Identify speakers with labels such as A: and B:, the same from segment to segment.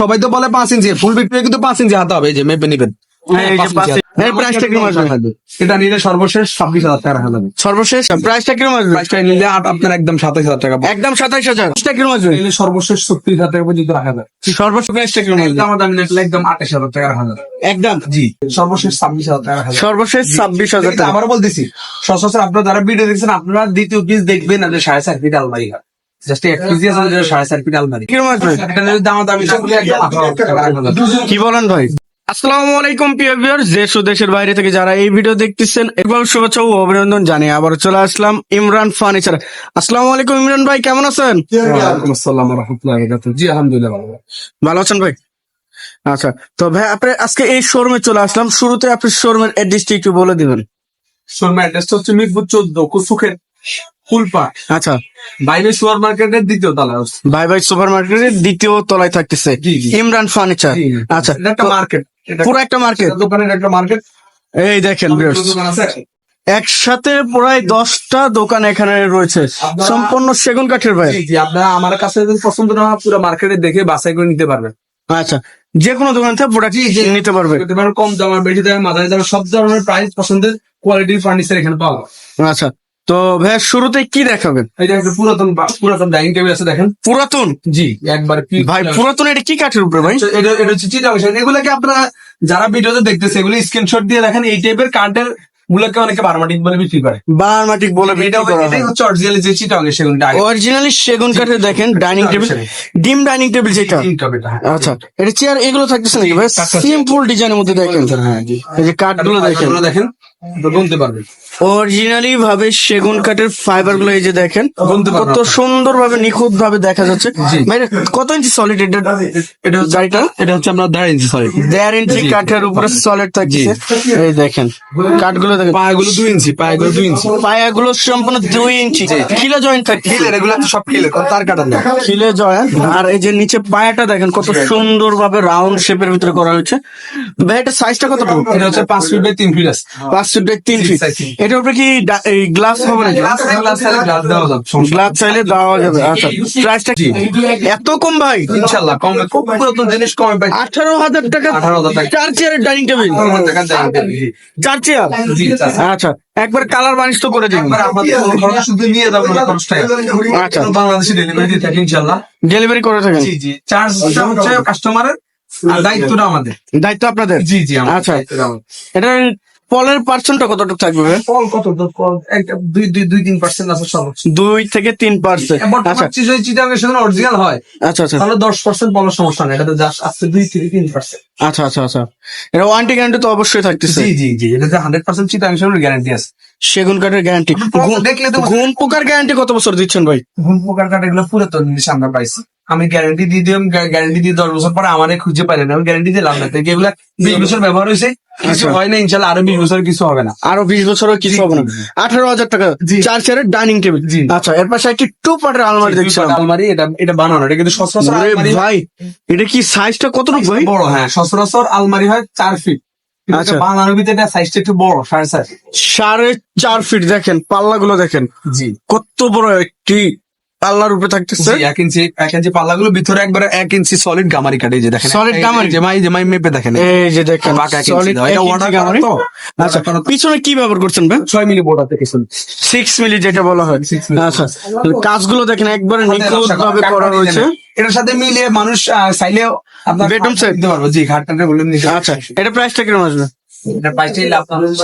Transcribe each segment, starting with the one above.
A: সবাই তো বলে পাঁচ ইঞ্চি। ফুল ভিক্টোরিয়া কিন্তু পাঁচ ইঞ্চি হাতে হবে এই যে মেপে নিবেন।
B: হ্যাঁ, এই যে পাঁচ ইঞ্চি। এর প্রাইসটা কীরকম আসবে?
A: এটা নিলে সর্বশেষ ছাব্বিশ হাজার টাকা রাখা যাবে
B: সর্বশেষ? প্রাইসটা কীরকম আসবে
A: প্রাইসটা নিলে আপনার একদম সাতাশ হাজার টাকা।
B: একদম সাতাইশ হাজার। প্রাইসটা কীরকম আসবে
A: নিলে সর্বশেষ ছত্রিশ হাজার টাকা পর্যন্ত রাখা যাবে।
B: সর্বোচ্চ প্রাইসটা কীরকম আসবে
A: একদম দাম নিলে একদম আঠাশ হাজার টাকা রাখা যাবে।
B: একদম।
A: জি সর্বশেষ ছাব্বিশ হাজার টাকা
B: সর্বশেষ ছাব্বিশ হাজার টাকা।
A: আবার বলতেছি সচরাচর আপনারা যারা ভিডিও দেখছেন আপনারা দ্বিতীয় পিস দেখবেন সাড়ে চার ফিট আলমারি
B: কি বলেন ভাই? আসসালামু আলাইকুম প্রিয় ভিউয়ার্স দেশ ও দেশের বাইরে থেকে যারা এই ভিডিও দেখতেছেন একবার শুভেচ্ছা ও অভিনন্দন জানিয়ে আবার চলে আসলাম ইমরান ফার্নিচার। আসসালামু আলাইকুম ইমরান ভাই কেমন আছেন?
A: আসসালাম রহমতুল্লাহ জি আলহামদুলিল্লাহ ভালো
B: ভালো আছেন ভাই? আচ্ছা তো ভাই আপনি আজকে এই শোরুমে চলে আসলাম। শুরুতে আপনি শোরুমের অ্যাড্রেসটি একটু বলে দিবেন।
A: শোরুম অ্যাড্রেসটা হচ্ছে মিরপুর চোদ্দ কুসুখের। ফুলপা।
B: আচ্ছা।
A: বাইরে সুপার মার্কেটের দ্বিতীয় তলায়।
B: ভাই ভাই সুপার মার্কেটের দ্বিতীয় তলায় থাকতেছে। ইমরান ফার্নিচার। আচ্ছা।
A: একটা মার্কেট।
B: পুরো একটা মার্কেট।
A: দোকানের একটা মার্কেট।
B: এই দেখেন একসাথে প্রায় দশটা দোকান এখানে রয়েছে। সম্পূর্ণ সেগুন কাঠের ভাই।
A: আপনারা আমার কাছে যদি পছন্দ না হয় পুরো মার্কেটে দেখে বাছাই করে নিতে পারবেন।
B: আচ্ছা। যে কোনো দোকান থেকে প্রোডাক্ট নিতে পারবে।
A: কম দামের বেশি দাম মাঝারি দাম সব ধরনের প্রাইস পছন্দের কোয়ালিটির ফার্নিচার এখানে পাওয়া
B: আচ্ছা। তো ভাই শুরুতে কি দেখাবেন?
A: এই যে একটা পুরাতন বা- পুরাতন ডাইনিং টেবিল আছে দেখেন।
B: পুরাতন?
A: জি একবার
B: ভাই পুরাতন এটা কি কাঠের উপরে ভাই?
A: এটা এটা হচ্ছে চিটা চিটাং এগুলোকে আপনারা যারা ভিডিওতে দেখতেছে এগুলো স্ক্রিনশট দিয়ে দেখেন এই টাইপের কার্ডের গুলোকে অনেকে বারমাটিক বলে বিক্রি করে।
B: বারমাটিক বলে বিক্রি
A: এটা এটাই হচ্ছে অরিজিনাল যে চিটা চিটাং সেগুলো
B: অরিজিনালি সেগুন কাঠের দেখেন ডাইনিং টেবিল ডিম ডাইনিং টেবিল যেটা। আচ্ছা এটা চেয়ার এগুলো থাকতেছে নাকি ভাই? সিম্পল ডিজাইনের মধ্যে দেখেন।
A: হ্যাঁ জি।
B: এই যে কাঠগুলো দেখেন।
A: দেখেন।
B: অরিজিনালি ভাবে সেগুন কাঠের ফাইবারগুলো এই যে দেখেন কত সুন্দর ভাবে নিখুঁত ভাবে দেখা যাচ্ছে। কত ইঞ্চি সলিড এটা?
A: এটা হচ্ছে
B: গাড়িটা?
A: এটা হচ্ছে আপনার দেড় ইঞ্চি সরি
B: দেড় ইঞ্চি কাঠের উপরে সলিড থাকছে। এই দেখেন কাঠগুলো দেখেন।
A: পায়াগুলো দুই ইঞ্চি পায়াগুলো দুই ইঞ্চি
B: পায়াগুলো সম্পূর্ণ দুই ইঞ্চি কিলো জয়েন্ট থাকে
A: এগুলো সব তার কাটার না
B: খিলে জয়েন্ট আর এই যে নিচে পায়াটা দেখেন কত সুন্দর ভাবে রাউন্ড শেপের ভিতরে করা হয়েছে। ভাই এটা সাইজটা কত
A: এটা হচ্ছে পাঁচ ফিট বাই তিন ফিট আছে।
B: পাঁচ ফিট তিন ফিট এটার উপরে কি গ্লাস হবে নাকি?
A: গ্লাস গ্লাস গ্লাস দেওয়া যাবে সমস্যা
B: গ্লাস চাইলে দেওয়া যাবে। আচ্ছা প্রাইসটা কি? এত কম ভাই?
A: ইনশাল্লাহ কমে খুব পুরাতন জিনিস কমে পাই
B: আঠারো হাজার টাকা
A: 18,000 টাকা।
B: চার চেয়ারের ডাইনিং টেবিল
A: টাকা দেয় জি।
B: চার চেয়ার
A: জি, চার চেয়ার।
B: আচ্ছা একবার কালার বানিশ তো করে দিন।
A: আমাদের শুধু নিয়ে যাব না
B: আচ্ছা।
A: বাংলাদেশে ডেলিভারি দিয়ে থাকি ইনশাল্লাহ।
B: ডেলিভারি করে থাকেন।
A: জি জি। চার্জ হচ্ছে কাস্টমারের আর দায়িত্বটা আমাদের।
B: দায়িত্ব আপনাদের?
A: জি জি
B: আচ্ছা। এটার পলের পার্সেন্টটা কতটুকু থাকবে?
A: ফল কত? তো ফল একটা দুই দুই দুই তিন পার্সেন্ট আছে সর্বোচ্চ
B: দুই থেকে তিন পার্সেন্ট। আচ্ছা।
A: যদি চিটাঙ্গের সাথে অরিজিনাল হয়।
B: আচ্ছা আচ্ছা।
A: তাহলে দশ পার্সেন্ট বলার সমস্যা নেই এটাতে জাস্ট আসছে দুই থেকে তিন পার্সেন্ট।
B: আচ্ছা আচ্ছা আচ্ছা। এটা ওয়ারেন্টি গ্যারান্টি তো অবশ্যই থাকতেছে।
A: জি জি জি এটাতে হান্ড্রেড পার্সেন্ট চিটাঙ্গের গ্যারান্টি আছে।
B: সেগুন কাঠের গ্যারান্টি
A: দেখলে তো
B: ঘুম পোকার গ্যারান্টি কত বছর দিচ্ছেন ভাই?
A: ঘুম পোকার কাঠ এগুলো পুরাতন জিনিস আমরা পাইছি। আমি গ্যারান্টি দিয়ে দিলাম গ্যারান্টি দিয়ে দশ বছর পরে আমারে খুঁজে পাইলেন আমি গ্যারান্টি দিলাম না। এগুলা বিশ বছর ব্যবহার হয়েছে। কিছু
B: আচ্ছা।
A: হয় না ইনশাল্লাহ আরও বিশ বছর কিছু হবে না
B: আরও বিশ বছরও কিছু হবে না আঠারো হাজার টাকা। চার চেয়ারের ডাইনিং টেবিল। আচ্ছা এর পাশে একটি টু পার্টের আলমারি দেখছিলাম
A: আলমারি এটা এটা বানানো এটা কিন্তু সচরাচর
B: ভাই এটা কি সাইজটা কতটুকু ভাই
A: বড় হ্যাঁ সচরাচর আলমারি হয় চার ফিট
B: আচ্ছা।
A: বানানোর ভিতরে এটা সাইজটা একটু বড় সাড়ে চার।
B: সাড়ে চার ফিট দেখেন পাল্লা গুলো দেখেন
A: জি
B: কত বড় একটি পাল্লার উপরে থাকতেছে।
A: এক ইঞ্চি এক ইঞ্চি পাল্লাগুলো ভিতরে একবারে এক ইঞ্চি সলিড গামারি কাটে যে দেখেন। যে-
B: গামারি?
A: যে মাই যে মাই মেপে দেখেন।
B: এই যে দেখেন
A: বাঁকা এক ইঞ্চি এটা করা
B: গামারি।
A: তো?
B: আচ্ছা? পিছনে কি ব্যবহার করছেন ভাই?
A: ছয় মিলি বোর্ড আছে কিছু
B: সিক্স মিলি যেটা বলা হয়। আচ্ছা কাজগুলো দেখেন একবারে নিখুঁত ভাবে করা হয়েছে।
A: এটার সাথে মিলিয়ে মানুষ আহ, চাইলেও আপনার খাট
B: set?
A: দিতে পারব। জি খাটটা বলে
B: আচ্ছা এটা প্রাইসটা কীরকম আসবে?
A: এটা প্রাইসটাই লাভ আপনার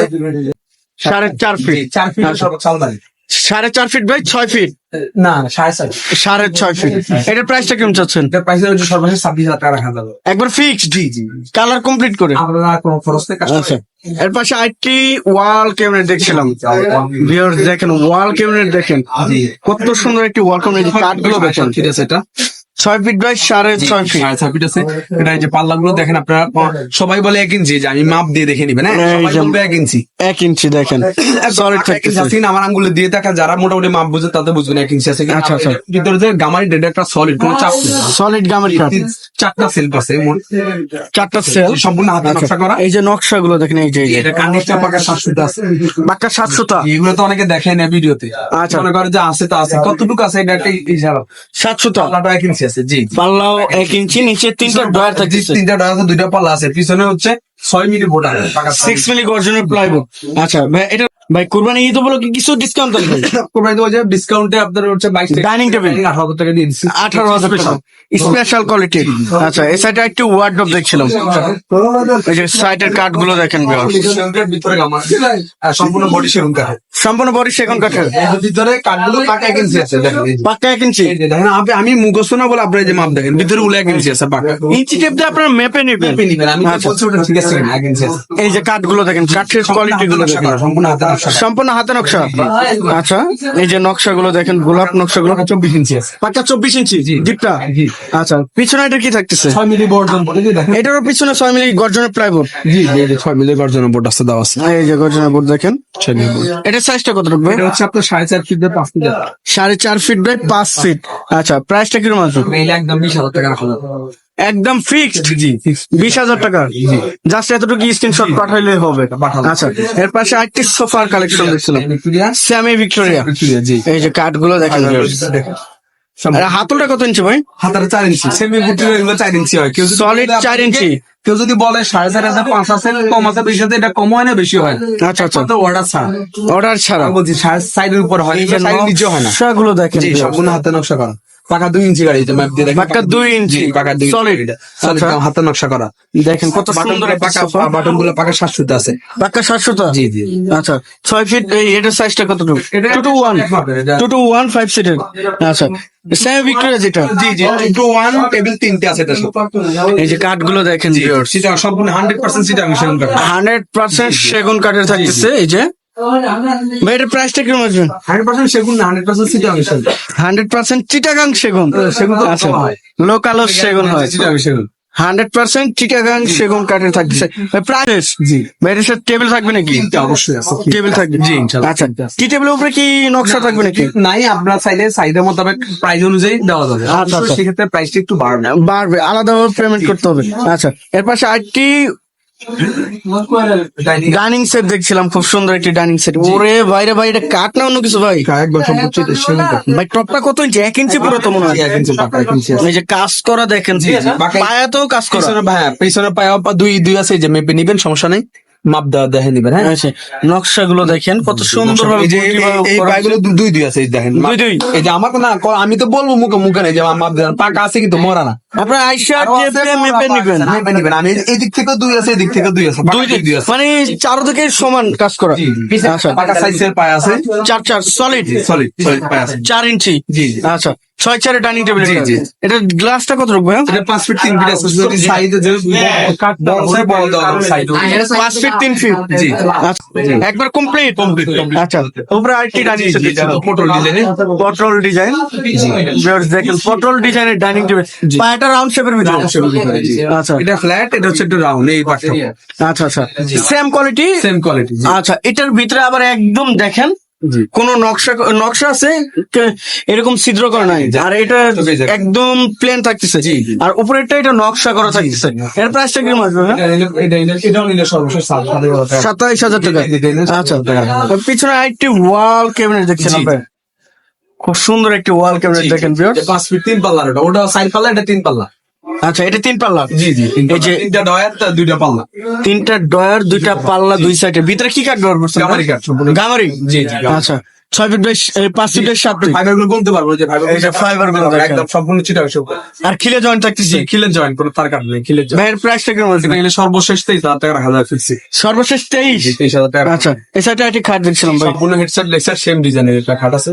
B: সাড়ে চার ফিট
A: চার ফিট। সর্বোচ্চ আলমারি।
B: সাড়ে চার ফিট বাই ছয় ফিট
A: না সাড়ে ছয়
B: সাড়ে ছয় ফিট এটার প্রাইসটা কেমন চাচ্ছেন?
A: এটার প্রাইস হচ্ছে সর্বশেষ ছাব্বিশ হাজার টাকা রাখা যাবে।
B: একবার ফিক্সড
A: জি জি।
B: কালার কমপ্লিট করে?
A: আমরা কোনো খরচ নেই
B: আচ্ছা। এর পাশে আরেকটি ওয়াল ক্যাবিনেট দেখছিলাম। ভিউয়ার্স দেখেন ওয়াল ক্যাবিনেট দেখেন। কত সুন্দর একটি ওয়াল ক্যাবিনেট কাঠগুলো দেখেন
A: ঠিক আছে এটা।
B: ছয় ফিট বাই সাড়ে ছয় ফিট
A: সাড়ে ছয় ফিট আছে। এটা এই যে পাল্লাগুলো দেখেন আপনারা সবাই বলে এক ইঞ্চি যে আমি মাপ দিয়ে দেখে নিবেন হ্যাঁ? এক ইঞ্চি
B: এক ইঞ্চি দেখেন। সলিড
A: আমার আঙ্গুলে দিয়ে থাকা যারা মোটামুটি মাপ বুঝে বুঝবেন এক ইঞ্চি আছে
B: আচ্ছা, আচ্ছা।
A: ভিতরে যে গামারি ডেড একটা সলিড কোনো চাপ
B: সলিড গামের
A: চারটা সেলফ আছে
B: চারটা সেল
A: সম্পূর্ণ হাতে নকশা করা।
B: এই যে নকশাগুলো দেখেন এই যে
A: এটা কানিকটা পাকা সাতশোটা আছে।
B: বাক্কা সাতশোটা।
A: এগুলো তো অনেকে দেখে না ভিডিওতে।
B: আচ্ছা।
A: মনে করে যে আছে তো আছে কতটুকু আছে এটা একটা ইশারা।
B: সাতশোটা।
A: এক ইঞ্চি আছে জি।
B: পাল্লাও এক ইঞ্চি নিচে তিনটা ডয়ার
A: জি, তিনটা ডয়ার আছে দুইটা পাল্লা আছে। পিছনে হচ্ছে ছয় মিলি বোর্ড
B: সিক্স মিলি গর্জনের প্লাইবোর্ড আচ্ছা এটা ভাই কুরবানি ঈদ উপলক্ষে কিছু ডিসকাউন্ট দেন
A: কোরবানি দেওয়া যায় ডিসকাউন্টে আপনার হচ্ছে বাইশ
B: Dining table।
A: আঠারো হাজার টাকা দিয়ে দিচ্ছি
B: আঠারো হাজার টাকা স্পেশাল কোয়ালিটি আচ্ছা এই সাইডে একটু ওয়ার্ডরোব দেখছিলাম। এই যে সাইডেরগুলো দেখেন।
A: ভিতরে গামা সম্পূর্ণ বডি সেগুন কাঠ
B: সম্পূর্ণ বডি কাঠের
A: ভিতরে কাঠগুলো পাকা এক ইঞ্চি আছে দেখেন।
B: এক ইঞ্চি
A: দেখেন আমি আমি মুখস্থ না বলে আপনার যে মাপ দেখেন ভিতরে উলে এক ইঞ্চি আছে পাকা।
B: ইঞ্চি টেপ দিয়ে আপনারা মেপে নেবেন।
A: মেপে নিবেন আমি
B: আচ্ছা।
A: বলছি ওটা ঠিক আছে এক ইঞ্চি
B: এই যে কাঠগুলো দেখেন কাঠের কোয়ালিটি গুলো দেখেন।
A: সম্পূর্ণ হাতে নকশা।
B: সম্পূর্ণ হাতে নকশা? আচ্ছা এই যে নকশা গুলো দেখেন গোলাপ নকশা গুলো
A: চব্বিশ ইঞ্চি আছে।
B: পাক্কা চব্বিশ ইঞ্চি ডিপটা? আচ্ছা পিছনে এটা কি থাকতেছে?
A: ছয় মিলি দেখেন।
B: এটারও পিছনে ছয় মিলি গর্জনের প্লাইবোর্ড
A: জি জি এই যে ছয় মিলি গর্জনের বোর্ড আছে দেওয়া আছে।
B: এই যে গর্জনের বোর্ড দেখেন। এটার সাইজটা কত রাখবে?
A: এটা হচ্ছে আপনার সাড়ে চার ফিট দিয়ে পাঁচ ফিট
B: সাড়ে চার ফিট বাই পাঁচ ফিট আচ্ছা প্রাইসটা কীরকম আছে?
A: একদম বিশ হাজার টাকা রাখা।
B: একদম ফিক্সড
A: জি
B: বিশ হাজার টাকা। জাস্ট এতটুকু স্ক্রিনশট পাঠাইলে হবে। আচ্ছা এর পাশে আরেকটি সোফার কালেকশন দেখছিলাম। স্যামি ভিক্টোরিয়া এই যে কাঠগুলো দেখেন আর হাতলটা কত ইঞ্চি ভাই?
A: হাতার চার ইঞ্চি। সেমি এগুলো চার ইঞ্চি হয়। কেউ বলে
B: চার ইঞ্চি।
A: কেউ যদি বলে সাড়ে চার হাজার পাঁচ আছে কম আছে বেশি আছে এটা কম হয় না বেশি হয়?
B: আচ্ছা আচ্ছা।
A: তো অর্ডার ছাড়া।
B: অর্ডার ছাড়া।
A: বলছি সাড়ে সাইডের উপর হয় সাইডের নিচে হয় না।
B: নকশাগুলো দেখেন
A: সম্পূর্ণ হাতে নকশা করা। পাকা দুই ইঞ্চি গাড়ি যে ম্যাপ দিয়ে দেখেন
B: পাক্কা দুই ইঞ্চি।
A: পাকা দুই। সলিড
B: আচ্ছা।
A: হাতে নকশা করা।
B: দেখেন কত সুন্দর
A: পাকা বাটনগুলো পাকা সাত সুতা আছে।
B: পাক্কা সাতশোটা
A: জি জি
B: আচ্ছা ছয় ফিট এটার সাইজটা কতটুকু? Two two one two two one five সিটের আচ্ছা ভিক্টোরিয়া যেটা।
A: জি জি। টু ওয়ান টেবিল তিনটে আছে এটা
B: এই যে কাঠগুলো দেখেন
A: সিটা সম্পূর্ণ হান্ড্রেড পার্সেন্ট সিটা করা
B: হান্ড্রেড পার্সেন্ট সেগুন কাঠের থাকতেছে এই যে। এটার প্রাইসটা কীরকম আসবে
A: হান্ড্রেড পার্সেন্ট সেগুন না হান্ড্রেড পার্সেন্ট সিটা মিশন
B: হান্ড্রেড পার্সেন্ট চিটাগাং সেগুন।
A: সেগুন
B: আচ্ছা। লোকালও সেগুন হয়
A: সিটা মিশন
B: হান্ড্রেড পার্সেন্ট চিটাগাং সেগুন কাঠের থাকতেছে। প্রাইস
A: জি।
B: এটার সাথে টেবিল থাকবে নাকি?
A: অবশ্যই আছে
B: টেবিল থাকবে?
A: জি,
B: আচ্ছা টি টেবিলের উপরে কি নকশা থাকবে নাকি?
A: নাই আপনার চাইলে চাহিদা মোতাবেক প্রাইস অনুযায়ী দেওয়া যাবে।
B: আচ্ছা, আচ্ছা।
A: সেক্ষেত্রে প্রাইসটা একটু বাড়বে।
B: বাড়বে আলাদাভাবে পেমেন্ট করতে হবে। আচ্ছা এর পাশে আরেকটি
A: ডাইনিং
B: সেট দেখছিলাম খুব সুন্দর একটি ডাইনিং সেট ওরে বাইরে বাইরে কাঠ না অন্য কিছু ভাই?
A: একবার
B: ভাই টপটা কত ইঞ্চি? এক ইঞ্চি পুরো তো মনে হয়। এই যে কাজ করা দেখেন।
A: তো
B: পায়াতেও কাজ করা।
A: পিছনে হ্যাঁ পিছনে পায়ে দুই দুই আছে যে মেপে নিবেন সমস্যা নেই। মাপ দেওয়া দেখে নিবেন হ্যাঁ?
B: আচ্ছা নকশাগুলো দেখেন কত সুন্দর ভাবে
A: এই পায়গুলো দুই দুই আছে দেখেন।
B: দুই দুই।
A: এই যে আমার না আমি তো বলব মুখে মুখে নেই যে মাপ দেন। পাকা আছে কিন্তু মরা না।
B: আপনার আইসা টেপে মেপে নিবেন।
A: মেপে নিবেন। আমি এই দিক থেকে দুই আছে এই দিক থেকে দুই আছে
B: দুই
A: দুই। আছে।
B: মানে চারদিকে সমান কাজ করা। আচ্ছা।
A: পাকা সাইজের পায় আছে।
B: চার চার সলিড
A: সলিড সলিড পায় আছে।
B: চার ইঞ্চি।
A: জি।
B: আচ্ছা। ছয় চারে ডাইনিং টেবিল। এটা গ্লাসটা কত রাখব হ্যাঁ
A: এটা পাঁচ ফিট তিন ফিট আছে যদি সাইডে যে বড় আছে বড় দেওয়া সাইড
B: পাঁচ ফিট তিন ফিট।
A: জি।
B: আচ্ছা, একবার কমপ্লিট
A: complete।
B: আচ্ছা উপরে আরেকটি ডাইনিং
A: পটল ডিজাইনে
B: পটল ডিজাইন দেখেন পটল ডিজাইনের ডাইনিং টেবিল পায়াটা রাউন্ড শেপের ভিতরে। আচ্ছা
A: এটা ফ্ল্যাট এটা হচ্ছে একটু রাউন্ড এই পাশটা।
B: আচ্ছা আচ্ছা। সেম কোয়ালিটি
A: সেম কোয়ালিটি
B: আচ্ছা এটার ভিতরে আবার একদম দেখেন কোন নকশা নকশা আছে? এরকম ছিদ্র করা নাই? আর এটা একদম প্লেন থাকতেছে। আর উপরেরটা এটা নকশা করা থাকতেছে। এর প্রাইসটা কীরকম আসবে। সাতাইশ হাজার টাকা। আচ্ছা। আর পিছনে আরেকটি ওয়াল ক্যাবিনেট দেখছেন খুব সুন্দর একটি ওয়াল ক্যাবিনেট দেখেন।
A: পাঁচ ফিট তিন পাল্লা ওটা ওটা সাইড পাল্লা এটা তিন পাল্লা।
B: আচ্ছা এটা তিন পাল্লা?
A: জি জি
B: এই যে-
A: তিনটা ডয়ার দুইটা পাল্লা।
B: তিনটা ডয়ার দুইটা পাল্লা দুই সাইডে। ভিতরে কি কাঠ ব্যবহার করছেন?
A: গামারি কাঠ
B: গামারি?
A: জি জি
B: আচ্ছা ছয় ফিট বাই এই পাঁচ ফিটের সাত
A: ফাইবারগুলো গুনতে পারব যে
B: ফাইবারগুলো
A: একদম সম্পূর্ণ চিটা
B: আর খিলে জয়েন্ট থাকতেছে?
A: জি খিলের জয়েন্ট কোনো তার কাট নেই জয়েন্ট
B: ভাইয়ের প্রাইসটা কীরকম আসবে
A: এটা নিলে সর্বশেষ তেইশ হাজার টাকা রাখা যায় ফিক্সি
B: সর্বশেষ তেইশ?
A: তেইশ হাজার টাকা।
B: আচ্ছা এই সাইডে একটি খাট দেখছিলাম ভাই।
A: সম্পূর্ণ হেডসেট লেক্সার সেম ডিজাইনের একটা খাট আছে।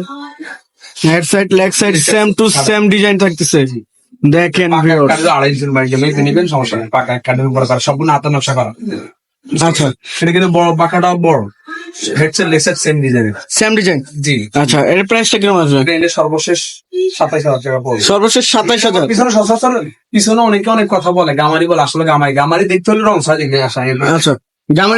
B: Head side leg side same to same design থাকতেছে। দেখেন
A: নিবেন সমস্যা নেই। পাকা করা সম্পূর্ণ হাতে নকশা করা।
B: আচ্ছা।
A: এটা কিন্তু বড় বড়। হেডসেট লেক্সার সেম ডিজাইনের
B: সেম ডিজাইন
A: জি।
B: আচ্ছা এর প্রাইসটা কীরকম আসবে?
A: এটা সর্বশেষ সাতাইশ হাজার টাকা পড়বে।
B: সর্বশেষ সাতাইশ হাজার?
A: পিছনে সচরাচর পিছনে অনেকে অনেক কথা বলে গামারি বলে আসলে গামারি। গামারি দেখতে হলে রং সাজ আসা
B: আচ্ছা।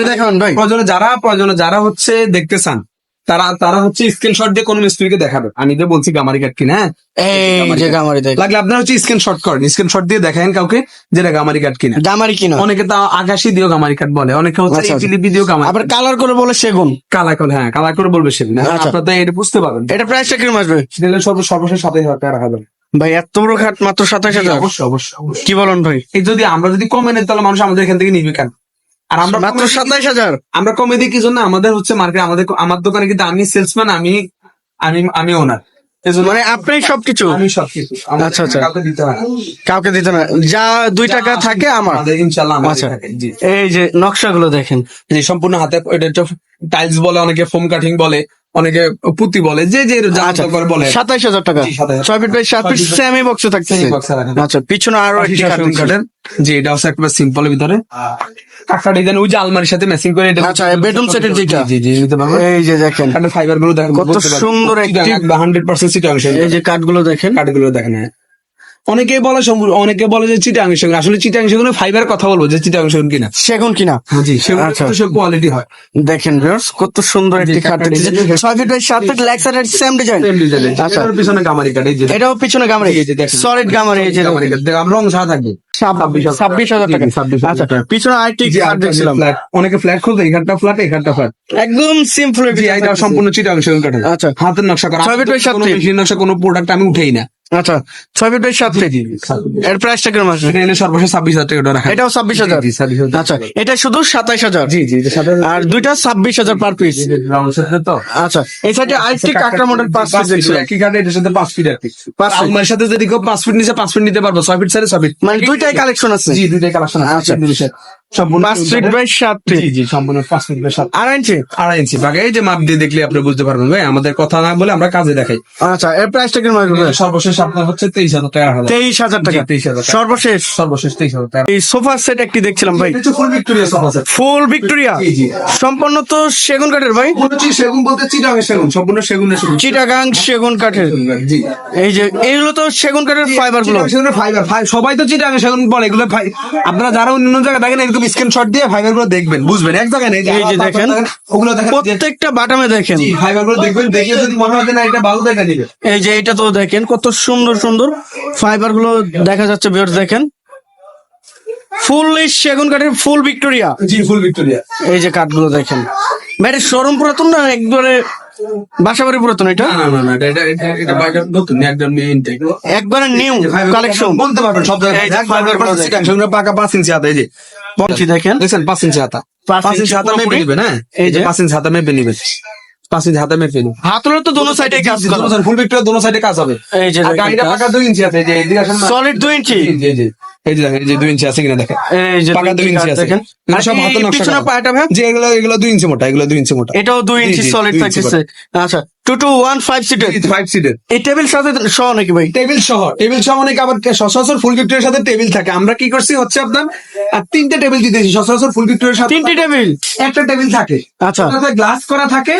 B: দেখান ভাই।
A: প্রয়োজনে যারা প্রয়োজনে যারা হচ্ছে দেখতে চান তারা তারা হচ্ছে স্ক্রিনশট দিয়ে কোন মিস্ত্রিকে দেখাবে। আমি যে বলছি গামারি কাট কিনা হ্যাঁ?
B: এই যে গামারি
A: লাগলে আপনার হচ্ছে স্ক্রিনশট করেন। স্ক্রিনশট দিয়ে দেখান কাউকে যেটা গামারি কাট কিনা।
B: গামারি কিনা।
A: অনেকে তা আকাশি দিয়েও গামারি কাট বলে অনেকে হচ্ছে
B: আচ্ছা, আচ্ছা।
A: ফিলিপি দিয়েও গামারি
B: আবার কালার করে বলে সেগুন
A: কালা করে হ্যাঁ কালা করে বলবে সেদিন
B: আচ্ছা।
A: আপনার তো এটা বুঝতে পারবেন।
B: এটা প্রাইসটা কীরকম আসবে।
A: সেটা সর্ব সর্বশেষ সাতাইশ হাজার টাকা রাখা যাবে
B: ভাই এত বড় খাট মাত্র সাতাশ হাজার।
A: অবশ্যই অবশ্যই।
B: কি বলেন ভাই?
A: এই যদি আমরা যদি কমে নেই তাহলে মানুষ আমাদের এখান থেকে নিবে কেন? আর আমরা
B: মাত্র সাতাশ হাজার।
A: আমরা কমে দিই কি জন্য? আমাদের হচ্ছে মার্কেট আমাদের আমার দোকানে কিন্তু আমি সেলসম্যান আমি আমি আমি ওনার
B: মানে আপনি সবকিছু?
A: আমি সবকিছু।
B: আচ্ছা, আচ্ছা।
A: কাউকে দিতে হয় না।
B: কাউকে দিতে না। যা দুই টাকা থাকে আমার।
A: ইনশাল্লাহ
B: আচ্ছা। এই যে নকশাগুলো দেখেন।
A: জি সম্পূর্ণ হাতে এটা টাইলস বলে অনেকে ফোম কাটিং বলে অনেকে পুঁতি বলে যে যে যা
B: আচ্ছা
A: করে বলে।
B: সাতাইশ হাজার টাকা। ছয় ফিট বাই সাত ফিট সেমি বক্সে
A: রাখা।
B: আচ্ছা পিছনে আরও একটি
A: সেগুন জি এটা হচ্ছে একটা সিম্পলের ভিতরে। কাঁকড়া ডিজাইন ওই যে আলমারির সাথে ম্যাচিং করে এটা
B: আচ্ছা, bedroom সেটের যেটা।
A: জি জি
B: এই যে দেখেন।
A: কাঠের ফাইবারগুলো দেখেন
B: কত সুন্দর একটি-
A: হান্ড্রেড পার্সেন্ট সিটি অংশ
B: এই যে কাঠগুলো দেখেন।
A: কাঠগুলো দেখেন হ্যাঁ। অনেকে বলে সম্পূর্ণ অনেকে বলে যে চিটাং সেগুন। আসলে চিটাং সেগুন ফাইবার কথা বলব যে চিটাং সেগুন কিনা।
B: সেগুন কিনা?
A: জি সেগুলো
B: আচ্ছা।
A: কোয়ালিটি হয়।
B: দেখেন ভিউয়ার্স কত সুন্দর একটি খাট দিয়েছে।
A: design-
B: ফিট বাই সাত feet leg side same design
A: same ডিজাইনের
B: আচ্ছা।
A: এটার পিছনে গামারি কাঠ এই যে।
B: এটাও পিছনে গামরে।
A: এই যে দেখেন।
B: সলিড গামরে এই যে।
A: দেখেন, রং সাদা থাকবে।
B: ছাব্বিশ হাজার টাকা।
A: জি, জি, 26,000
B: আচ্ছা। পিছনে আরেকটি খাট দেখছিলাম।
A: অনেকে ফ্ল্যাট খুলতে এখানটা ফ্ল্যাট এখানটা ফ্ল্যাট
B: একদম সিম্পল
A: এটা সম্পূর্ণ চিটাং সেগুন কাঠের
B: আচ্ছা।
A: হাতের নকশা করা।
B: ছয় feet by সাত
A: কোনো
B: feet।
A: মেশিন নকশা কোনো প্রোডাক্ট আমি উঠেই না।
B: আচ্ছা ছয় ফিট বাই সাত ফিট এর প্রাইসটা কীরকম আছে
A: এটা সর্বশেষ ছাব্বিশ হাজার টাকা রাখা
B: এটাও ছাব্বিশ হাজার। আচ্ছা এটা শুধু সাতাইশ হাজার?
A: জি জি
B: আর দুইটা ছাব্বিশ হাজার পার পিস
A: তো।
B: আচ্ছা এই সাইডে আরেকটি কাকড়া মডেল পাঁচ পিস দেখছিলাম।
A: একই কাঠে এটার সাথে পাঁচ ফিট আর
B: পাঁচ।
A: আলমারির সাথে যদি কেউ পাঁচ ফিট নিচে পাঁচ ফিট নিতে পারব ছয় ফিট সাড়ে ছয় ফিট
B: মানে দুইটাই কালেকশন আছে।
A: জি দুইটাই কালেকশন
B: আচ্ছা।
A: আছে সম্পূর্ণ সম্পূর্ণ পাঁচ ফিট বাই সাত
B: আড়াই ইঞ্চি
A: আড়াই ইঞ্চি বাগে এই যে মাপ দিয়ে দেখলে আপনি বুঝতে পারবেন। ভাই আমাদের কথা না বলে আমরা কাজে দেখাই।
B: আচ্ছা এর প্রাইসটা কীরকম
A: সর্বশেষ আপনার হচ্ছে তেইশ হাজার টাকা
B: তেইশ হাজার টাকা।
A: জি, 23,000
B: সর্বশেষ।
A: সর্বশেষ তেইশ হাজার টাকা।
B: এই সোফা সেট একটি দেখছিলাম ভাই।
A: Full Victoria sofa set
B: full Victoria
A: জি, জি।
B: সম্পূর্ণ তো সেগুন কাঠের ভাই।
A: সেগুন বলতে সেগুন। সম্পূর্ণ সেগুনের সেগুন
B: চিটাগাং সেগুন কাঠের। এই যে এইগুলো তো সেগুন কাঠের
A: ফাইবারগুলো ফাইবার সবাই তো চিটাঙের সেগুন বলে। এগুলো আপনারা যারা অন্য জায়গায় দেখেন এরকম স্ক্রিনশট দিয়ে ফাইবারগুলো দেখবেন বুঝবেন? এক জায়গায় নেই
B: এই যে দেখেন
A: ওগুলো দেখেন
B: প্রত্যেকটা বাটামে দেখেন।
A: গুলো দেখবেন দেখে যদি মনে হয় না এটা ভালো দেখা নিবে
B: এই যে এটা তো দেখেন কত সুন্দর সুন্দর ফাইবারগুলো দেখা যাচ্ছে ভিউয়ার্স দেখেন। ফুল সেগুন কাঠের ফুল ভিক্টোরিয়া।
A: জি ফুল ভিক্টোরিয়া।
B: এই যে কাঠগুলো দেখেন। ভাই শোরুম পুরাতন না? একবারে বাসাবাড়ি পুরাতন এটা? একবারে নিউ কালেকশন
A: বলতে পারবেন সব জায়গায়। পাকা পাঁচ ইঞ্চি হাতা এই যে।
B: দেখেন?
A: দেখছেন পাঁচ ইঞ্চি হাতা।
B: পাঁচ
A: পাঁচ ইঞ্চি হাতা মেপে নিবেন হ্যাঁ?
B: এই। যে
A: পাঁচ ইঞ্চি হাতা মেপে নিবেন। ইঞ্চি হাতা মেপে নিবেন
B: হাতলের তো দোনো সাইডে কাজ করা।
A: ফুল ভিক্টোরিয়া দোনো সাইডে কাজ হবে।
B: এই যে
A: গাড়িটা পাকা দুই ইঞ্চি আছে এই যে এদিকে আসেন
B: সলিড দুই ইঞ্চি
A: জি, জি। এই যে দেখেন এই যে দুই ইঞ্চি আছে কিনা দেখেন।
B: এই যে
A: পাকা দুই ইঞ্চি আছে।
B: দেখেন।
A: এগুলো সব হাতের নকশা
B: পিছনে। পায়াটা ভাই
A: যে এগুলো এগুলো দুই ইঞ্চি মোটা এগুলো দুই ইঞ্চি মোটা।
B: এটাও দুই ইঞ্চি
A: জি,
B: সলিড থাকতেছে আচ্ছা টু টু ওয়ান ফাইভ সিটের
A: ফাইভ সিটের
B: এই টেবিল সাথে সহ নাকি ভাই?
A: টেবিল সহ টেবিল সহ অনেক আবার সচরাচর ফুল ভিক্টোরিয়ার সাথে টেবিল থাকে। আমরা কি করছি হচ্ছে আপনার আর তিনটে টেবিল দিতেছি সচরাচর ফুল ভিক্টোরিয়ার সাথে
B: তিনটি টেবিল
A: একটা টেবিল থাকে।
B: আচ্ছা।
A: গ্লাস করা থাকে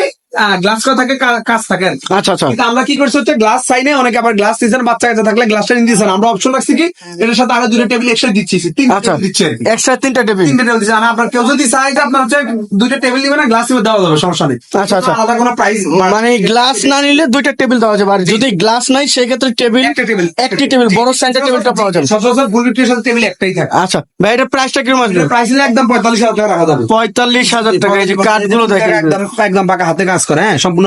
A: গ্লাস করা থাকে কাজ থাকে
B: আচ্ছা আচ্ছা।
A: কিন্তু আমরা কি করছি হচ্ছে গ্লাস সাইনে অনেকে আবার গ্লাস দিচ্ছেন বাচ্চা কাছে থাকলে গ্লাসটা নিয়ে দিচ্ছেন আমরা অপশন রাখছি কি এটার সাথে আরও দুটো টেবিল এক্সট্রা দিচ্ছি তিন
B: আচ্ছা।
A: দিচ্ছি আর
B: তিনটা টেবিল
A: তিনটে টেবিল দিচ্ছি। আপনার কেউ যদি চাই যে আপনার হচ্ছে দুইটা টেবিল দিবে না গ্লাস দেওয়া যাবে সমস্যা নেই।
B: আচ্ছা, আচ্ছা।
A: আলাদা কোনো প্রাইস
B: মানে গ্লাস না নিলে দুইটা টেবিল দেওয়া যাবে। আর যদি গ্লাস নাই সেক্ষেত্রে টেবিল
A: একটা টেবিল
B: একটি টেবিল বড় সেন্টার টেবিলটা পাওয়া যাবে।
A: সচরাচর ফুল সাথে টেবিল একটাই থাকে।
B: আচ্ছা ভাই এটা প্রাইসটা কীরকম আসবে?
A: প্রাইস একদম পঁয়তাল্লিশ হাজার টাকা রাখা যাবে।
B: পঁয়তাল্লিশ হাজার টাকা এই যে কাঠগুলো দেখেন।
A: একদম একদম পাকা হাতে কাজ করে হ্যাঁ সম্পূর্ণ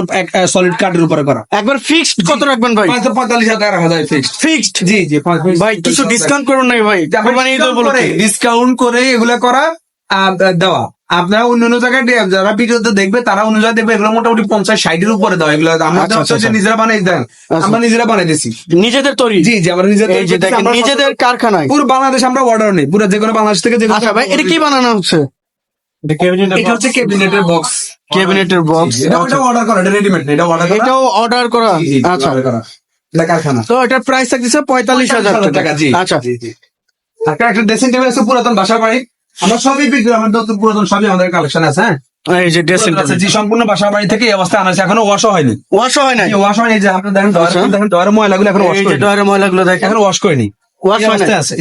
A: সলিড কাঠের উপরে করা।
B: একবার ফিক্সড কত রাখবেন ভাই?
A: হয়তো পঁয়তাল্লিশ হাজার টাকা রাখা যায় ফিক্সড
B: ফিক্সড
A: জি জি
B: ভাই কিছু ডিসকাউন্ট করুন নাই ভাই উপলক্ষে।
A: ডিসকাউন্ট করে এগুলো করা দেওয়া। আপনারা অন্য অন্য জায়গায় যারা ভিডিওতে দেখবে তারা অন্য জায়গায় দেখবে এগুলো মোটামুটি পঞ্চাশ ষাটের উপরে দেওয়া। এগুলো আমরা
B: আচ্ছা,
A: হচ্ছে
B: আচ্ছা,
A: নিজেরা বানাই দেন।
B: আচ্ছা।
A: আমরা নিজেরা বানাই দিছি।
B: নিজেদের তৈরি?
A: জি জি আমরা নিজেদের
B: নিজেদের কারখানায়।
A: পুরো বাংলাদেশ আমরা অর্ডার নেই পুরো যে কোনো বাংলাদেশ থেকে যে
B: আচ্ছা ভাই এটা কি বানানো হচ্ছে?
A: এটা হচ্ছে ক্যাবিনেটের বক্স
B: ক্যাবিনেটের বক্স
A: এটা অর্ডার করা এটা রেডিমেড এটা অর্ডার করা?
B: এটাও অর্ডার করা।
A: জি, জি,
B: আচ্ছা।
A: এটা কারখানা।
B: তো এটার প্রাইস থাকতেছে পঁয়তাল্লিশ হাজার টাকা।
A: জি।
B: আচ্ছা।
A: জি জি। একটা একটা ড্রেসিং টেবিল আছে পুরাতন বাসা বাড়ি। আমরা সবই বিক্রি আমাদের নতুন পুরাতন সবই আমাদের কালেকশন আছে হ্যাঁ?
B: এই যে ড্রেসিং
A: আছে, জি সম্পূর্ণ বাসা বাড়ি থেকে এই অবস্থা আনাছে এখনও ওয়াশও হয়নি।
B: ওয়াশ হয় নাই?
A: ওয়াশ হয়নি যে আপনি দেখেন
B: আচ্ছা।
A: দেখেন ডয়ারের ময়লাগুলো এখন ওয়াশ
B: ডয়ারের ময়লাগুলো দেখেন।
A: এখন ওয়াশ করিনি।
B: ওয়াশ হয়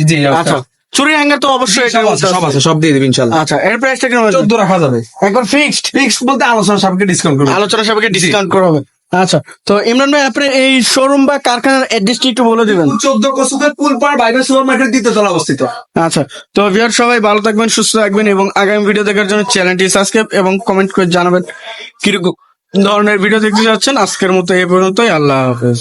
A: জি
B: আচ্ছা। চুরি হ্যাঙ্গার তো অবশ্যই
A: আছে সব আছে সব দিয়ে দেবেন ইনশাল্লাহ।
B: আচ্ছা এর প্রাইসটা কীরকম আসবে?
A: চোদ্দ রাখা যাবে
B: একবার ফিক্সড
A: ফিক্সড বলতে আলোচনা সবকে ডিসকাউন্ট করবে।
B: আলোচনা সবাইকে ডিসকাউন্ট করা হবে। আচ্ছা তো ইমরান ভাই আপনি এই শোরুম বা কারখানার অ্যাড্রেসটি একটু বলে দিবেন।
A: চোদ্দ কসুকের পুল পার বাইবেল সুপার মার্কেট দ্বিতীয় তলা অবস্থিত।
B: আচ্ছা তো ভিউয়ার সবাই ভালো থাকবেন সুস্থ থাকবেন এবং আগামী ভিডিও দেখার জন্য চ্যানেলটি সাবস্ক্রাইব এবং কমেন্ট করে জানাবেন। কীরকম ধরনের ভিডিও দেখতে যাচ্ছেন আজকের মতো এই পর্যন্তই। আল্লাহ হাফেজ।